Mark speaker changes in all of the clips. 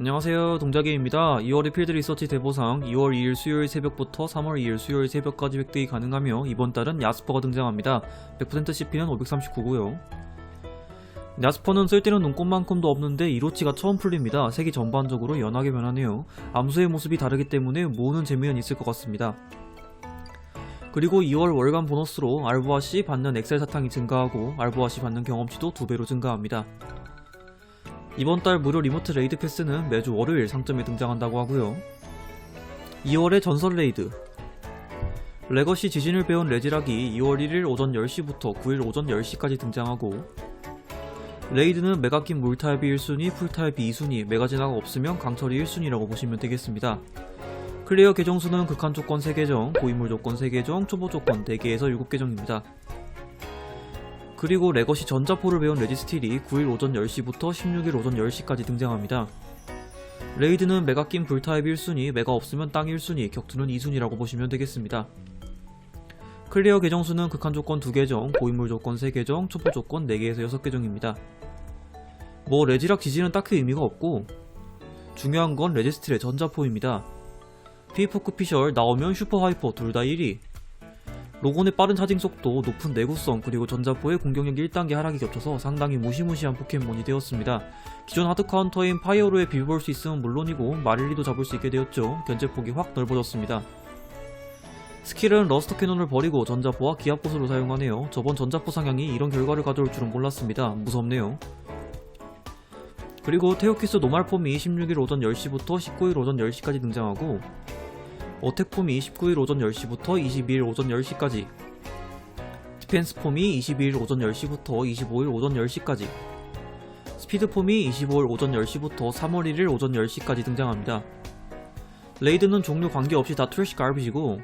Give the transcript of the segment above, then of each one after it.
Speaker 1: 안녕하세요. 동자게임입니다. 2월의 필드 리서치 대보상 2월 2일 수요일 새벽부터 3월 2일 수요일 새벽까지 획득이 가능하며 이번 달은 야스퍼가 등장합니다. 100% CP는 539고요. 야스퍼는 쓸데는 눈꽃만큼도 없는데 이로치가 처음 풀립니다. 색이 전반적으로 연하게 변하네요. 암수의 모습이 다르기 때문에 모으는 재미는 있을 것 같습니다. 그리고 2월 월간 보너스로 알보아씨 받는 엑셀 사탕이 증가하고 알보아씨 받는 경험치도 2배로 증가합니다 이번 달 무료 리모트 레이드 패스는 매주 월요일 상점에 등장한다고 하고요. 2월의 전설 레이드 레거시 지진을 배운 레지락이 2월 1일 오전 10시부터 9일 오전 10시까지 등장하고 레이드는 메가킨 물타입이 1순위, 풀타입이 2순위, 메가진화가 없으면 강철이 1순위라고 보시면 되겠습니다. 클리어 계정수는 극한 조건 3계정, 고인물 조건 3계정, 초보 조건 4개에서 7계정입니다. 그리고 레거시 전자포를 배운 레지스틸이 9일 오전 10시부터 16일 오전 10시까지 등장합니다. 레이드는 메가 낀 불타입 1순위, 메가 없으면 땅 1순위, 격투는 2순위라고 보시면 되겠습니다. 클리어 계정수는 극한 조건 2계정, 고인물 조건 3계정, 초보 조건 4개에서 6계정입니다. 뭐 레지락 지지는 딱히 의미가 없고 중요한 건 레지스틸의 전자포입니다. 피포크 피셜 나오면 슈퍼 하이퍼 둘 다 1위, 로곤의 빠른 차징 속도, 높은 내구성, 그리고 전자포의 공격력 1단계 하락이 겹쳐서 상당히 무시무시한 포켓몬이 되었습니다. 기존 하드 카운터인 파이어로에 비벼볼 수 있으면 물론이고 마릴리도 잡을 수 있게 되었죠. 견제폭이 확 넓어졌습니다. 스킬은 러스터 캐논을 버리고 전자포와 기압고스로 사용하네요. 저번 전자포 상향이 이런 결과를 가져올 줄은 몰랐습니다. 무섭네요. 그리고 테오키스 노말폼이 16일 오전 10시부터 19일 오전 10시까지 등장하고 어택폼이 19일 오전 10시부터 22일 오전 10시까지 디펜스폼이 22일 오전 10시부터 25일 오전 10시까지 스피드폼이 25일 오전 10시부터 3월 1일 오전 10시까지 등장합니다. 레이드는 종류 관계없이 다 트래시 갈비지고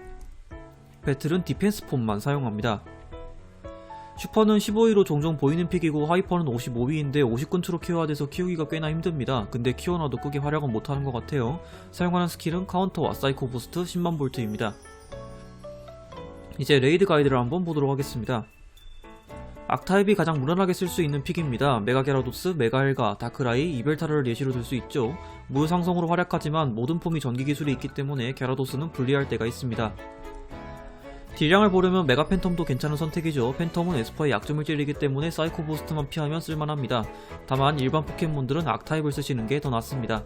Speaker 1: 배틀은 디펜스 폼만 사용합니다. 슈퍼는 15위로 종종 보이는 픽이고 하이퍼는 55위인데 50근처로 키워야돼서 키우기가 꽤나 힘듭니다. 근데 키워놔도 크게 활약은 못하는 것 같아요. 사용하는 스킬은 카운터와 사이코 부스트 10만 볼트입니다. 이제 레이드 가이드를 한번 보도록 하겠습니다. 악타입이 가장 무난하게 쓸 수 있는 픽입니다. 메가게라도스, 메가엘가, 다크라이, 이벨타르를 예시로 들 수 있죠. 무상성으로 활약하지만 모든 폼이 전기 기술이 있기 때문에 게라도스는 불리할 때가 있습니다. 딜량을 보려면 메가 팬텀도 괜찮은 선택이죠. 팬텀은 에스퍼의 약점을 찌르기 때문에 사이코 부스트만 피하면 쓸만합니다. 다만 일반 포켓몬들은 악타입을 쓰시는 게 더 낫습니다.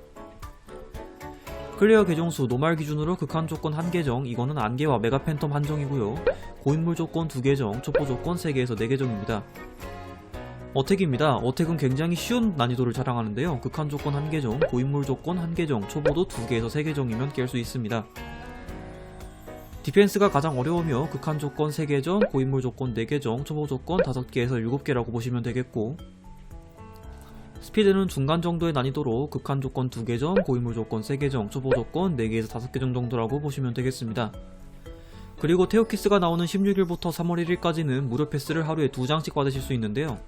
Speaker 1: 클리어 계정수 노말 기준으로 극한 조건 1계정 이거는 안개와 메가 팬텀 한정이고요. 고인물 조건 2계정, 촉보 조건 3개에서 4계정입니다. 어택입니다. 어택은 굉장히 쉬운 난이도를 자랑하는데요. 극한 조건 1계정, 고인물 조건 1계정, 초보도 2개에서 3계정이면 깰 수 있습니다. 디펜스가 가장 어려우며 극한 조건 3계정, 고인물 조건 4계정, 초보 조건 5개에서 7개라고 보시면 되겠고 스피드는 중간 정도의 난이도로 극한 조건 2계정, 고인물 조건 3계정, 초보 조건 4개에서 5계정 정도라고 보시면 되겠습니다. 그리고 테오키스가 나오는 16일부터 3월 1일까지는 무료 패스를 하루에 2장씩 받으실 수 있는데요.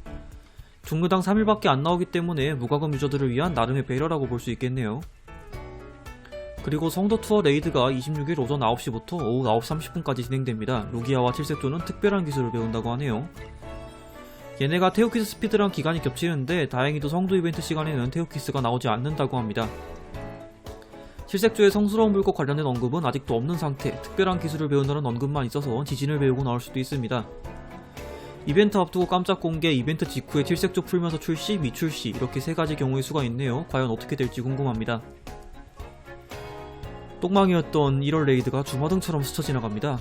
Speaker 1: 종류당 3일밖에 안 나오기 때문에 무과금 유저들을 위한 나름의 배려라고 볼 수 있겠네요. 그리고 성도 투어 레이드가 26일 오전 9시부터 오후 9시 30분까지 진행됩니다. 루기아와 칠색조는 특별한 기술을 배운다고 하네요. 얘네가 테오키스 스피드랑 기간이 겹치는데 다행히도 성도 이벤트 시간에는 테오키스가 나오지 않는다고 합니다. 칠색조의 성스러운 불꽃 관련된 언급은 아직도 없는 상태, 특별한 기술을 배운다는 언급만 있어서 지진을 배우고 나올 수도 있습니다. 이벤트 앞두고 깜짝 공개, 이벤트 직후에 칠색조 풀면서 출시, 미출시 이렇게 세 가지 경우의 수가 있네요. 과연 어떻게 될지 궁금합니다. 똥망이었던 1월 레이드가 주마등처럼 스쳐 지나갑니다.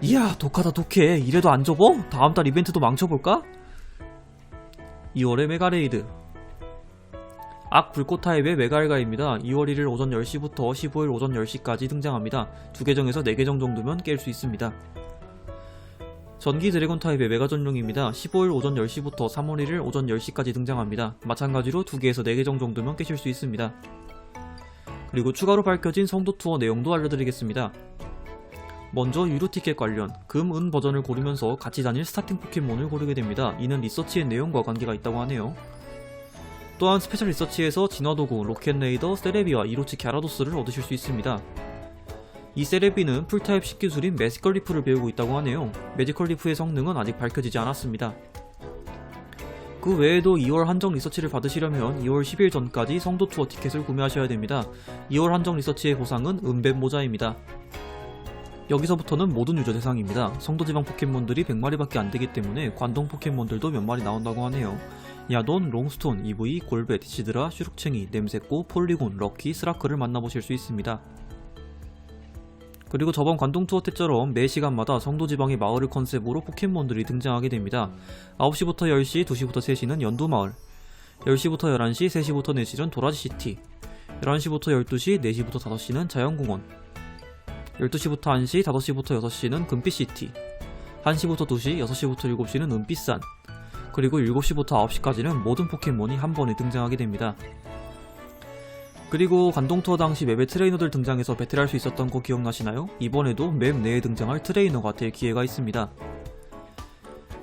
Speaker 1: 이야 독하다 독해 이래도 안 접어? 다음 달 이벤트도 망쳐볼까? 2월의 메가 레이드 악 불꽃 타입의 메갈가입니다. 2월 1일 오전 10시부터 15일 오전 10시까지 등장합니다. 두 계정에서 4계정 정도면 깰 수 있습니다. 전기 드래곤 타입의 메가 전용입니다. 15일 오전 10시부터 3월 1일 오전 10시까지 등장합니다. 마찬가지로 2개에서 4계정 정도면 깨실 수 있습니다. 그리고 추가로 밝혀진 성도 투어 내용도 알려드리겠습니다. 먼저 유료 티켓 관련 금, 은 버전을 고르면서 같이 다닐 스타팅 포켓몬을 고르게 됩니다. 이는 리서치의 내용과 관계가 있다고 하네요. 또한 스페셜 리서치에서 진화도구, 로켓레이더, 세레비와 이로치 갸라도스를 얻으실 수 있습니다. 이 세레비는 풀타입 식기술인 매지컬 리프를 배우고 있다고 하네요. 매지컬 리프의 성능은 아직 밝혀지지 않았습니다. 그그 외에도 2월 한정 리서치를 받으시려면 2월 10일 전까지 성도 투어 티켓을 구매하셔야 됩니다. 2월 한정 리서치의 보상은 은뱀 모자입니다. 여기서부터는 모든 유저 대상입니다. 성도지방 포켓몬들이 100마리밖에 안 되기 때문에 관동 포켓몬들도 몇 마리 나온다고 하네요. 야돈, 롱스톤, EV, 골벳, 시드라, 슈룩챙이, 냄새꼬, 폴리곤, 럭키, 스라크를 만나보실 수 있습니다. 그리고 저번 관동 투어 때처럼 매 시간마다 성도 지방의 마을을 컨셉으로 포켓몬들이 등장하게 됩니다. 9시부터 10시, 2시부터 3시는 연두 마을 10시부터 11시, 3시부터 4시는 도라지 시티 11시부터 12시, 4시부터 5시는 자연공원 12시부터 1시, 5시부터 6시는 금빛시티 1시부터 2시, 6시부터 7시는 은빛산 그리고 7시부터 9시까지는 모든 포켓몬이 한 번에 등장하게 됩니다. 그리고 관동 투어 당시 맵에 트레이너들 등장해서 배틀할 수 있었던 거 기억나시나요? 이번에도 맵 내에 등장할 트레이너가 될 기회가 있습니다.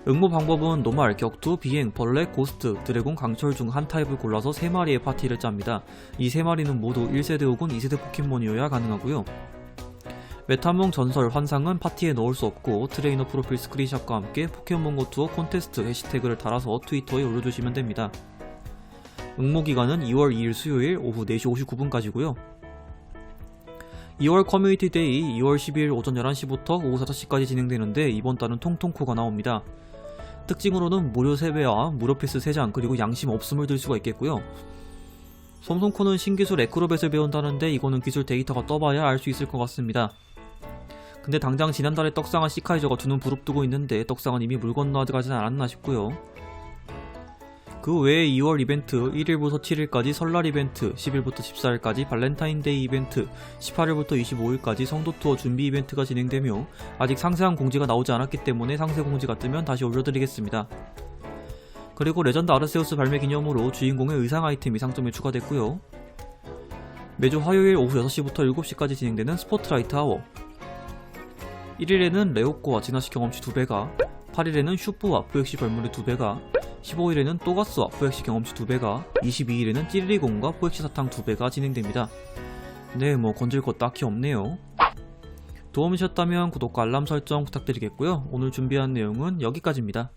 Speaker 1: 응모 방법은 노말, 격투, 비행, 벌레, 고스트, 드래곤, 강철 중 한 타입을 골라서 3마리의 파티를 짭니다. 이 3마리는 모두 1세대 혹은 2세대 포켓몬이어야 가능하고요. 메타몽 전설 환상은 파티에 넣을 수 없고 트레이너 프로필 스크린샷과 함께 포켓몬고 투어 콘테스트 해시태그를 달아서 트위터에 올려주시면 됩니다. 응모 기간은 2월 2일 수요일 오후 4시 59분까지고요. 2월 커뮤니티 데이 2월 12일 오전 11시부터 오후 5시까지 진행되는데 이번 달은 통통코가 나옵니다. 특징으로는 무료 세배와 무료 패스 3장 그리고 양심 없음을 들 수가 있겠고요. 솜솜코는 신기술 에크로벳을 배운다는데 이거는 기술 데이터가 떠봐야 알 수 있을 것 같습니다. 근데 당장 지난달에 떡상한 시카이저가 두눈 부릅뜨고 있는데 떡상은 이미 물 건너 가진 않았나 싶고요. 그 외에 2월 이벤트 1일부터 7일까지 설날 이벤트 10일부터 14일까지 발렌타인데이 이벤트 18일부터 25일까지 성도 투어 준비 이벤트가 진행되며 아직 상세한 공지가 나오지 않았기 때문에 상세 공지가 뜨면 다시 올려드리겠습니다. 그리고 레전드 아르세우스 발매 기념으로 주인공의 의상 아이템이 상점에 추가됐고요. 매주 화요일 오후 6시부터 7시까지 진행되는 스포트라이트 아워 1일에는 레오코와 진화시 경험치 2배가 8일에는 슈프와 포엑시 벌물의 2배가 15일에는 또가스와 포엑시 경험치 2배가 22일에는 찌리리공과 포엑시 사탕 2배가 진행됩니다. 네, 뭐 건질 것 딱히 없네요. 도움이셨다면 구독과 알람 설정 부탁드리겠고요. 오늘 준비한 내용은 여기까지입니다.